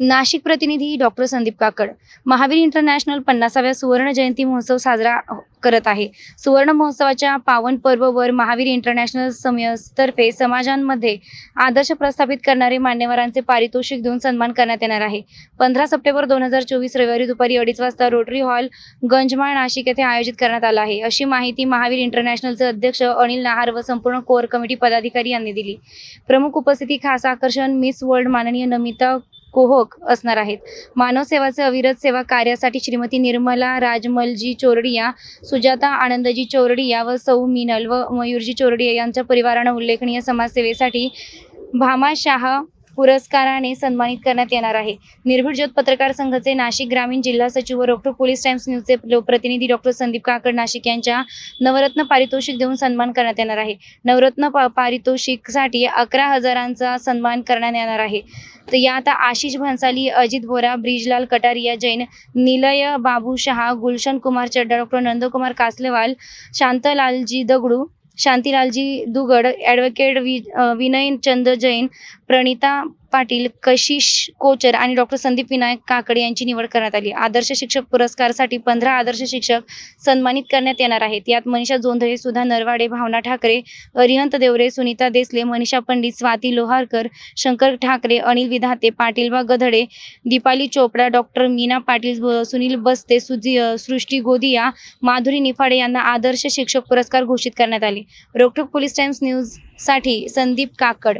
नाशिक प्रतिनिधी डॉक्टर संदीप काकड. महावीर इंटरनॅशनल पन्नासाव्या सुवर्ण जयंती महोत्सव साजरा करत आहे. सुवर्ण महोत्सवाच्या पावन पर्ववर महावीर इंटरनॅशनल समयतर्फे समाजांमध्ये आदर्श प्रस्थापित करणारे मान्यवरांचे पारितोषिक देऊन सन्मान करण्यात येणार आहे. पंधरा सप्टेंबर दोन हजार चोवीस रविवारी दुपारी अडीच वाजता रोटरी हॉल गंजमाळ नाशिक येथे आयोजित करण्यात आला आहे. अशी माहिती महावीर इंटरनॅशनलचे अध्यक्ष अनिल नहार व संपूर्ण कोर कमिटी पदाधिकारी यांनी दिली. प्रमुख उपस्थिती खास आकर्षण मिस वर्ल्ड माननीय नमिता कोहक असणार आहेत. मानव सेवाचे अविरत सेवा कार्यासाठी श्रीमती निर्मला राजमलजी चोरडिया सुजाता आनंदजी चोरडिया व सौ मिनल व मयूरजी चोरडिया यांच्या परिवारानं उल्लेखनीय समाजसेवेसाठी भामा शाह पुरस्काराने सन्मानित करण्यात येणार आहे. निर्भीड ज्योत पत्रकार संघाचे नाशिक ग्रामीण जिल्हा सचिव व रोखोक पोलीस टाइम्स न्यूजचे लो- प्रतिनिधी डॉक्टर संदीप काकड नाशिक यांच्या नवरत्न पारितोषिक देऊन सन्मान करण्यात येणार आहे. नवरत्न पारितोषिकसाठी अकरा हजारांचा सन्मान करण्यात येणार आहे. तर यात आशिष भन्साली अजित बोरा ब्रिजलाल कटारिया जैन निलय बाबू शहा गुलशन कुमार चड्डा डॉक्टर नंदकुमार कासलेवाल शांतलालजी दगडू शांतीलालजी दुगड ॲडव्होकेट वि विनय चंद जैन प्रणिता पाटील कशिश कोचर आणि डॉक्टर संदीप विनायक काकडे यांची निवड करण्यात आली. आदर्श शिक्षक पुरस्कारसाठी पंधरा आदर्श शिक्षक सन्मानित करण्यात येणार आहेत. यात मनीषा जोंधळे सुधा नरवाडे भावना ठाकरे अरिहंत देवरे सुनीता देसले मनीषा पंडित स्वाती लोहारकर शंकर ठाकरे अनिल विधाते पाटीलबा गधडे दीपाली चोपडा डॉक्टर मीना पाटील सुनील बस्ते सुजी सृष्टी गोदिया माधुरी निफाडे यांना आदर्श शिक्षक पुरस्कार घोषित करण्यात आले. रोकठोक पोलीस टाइम्स न्यूजसाठी संदीप काकड.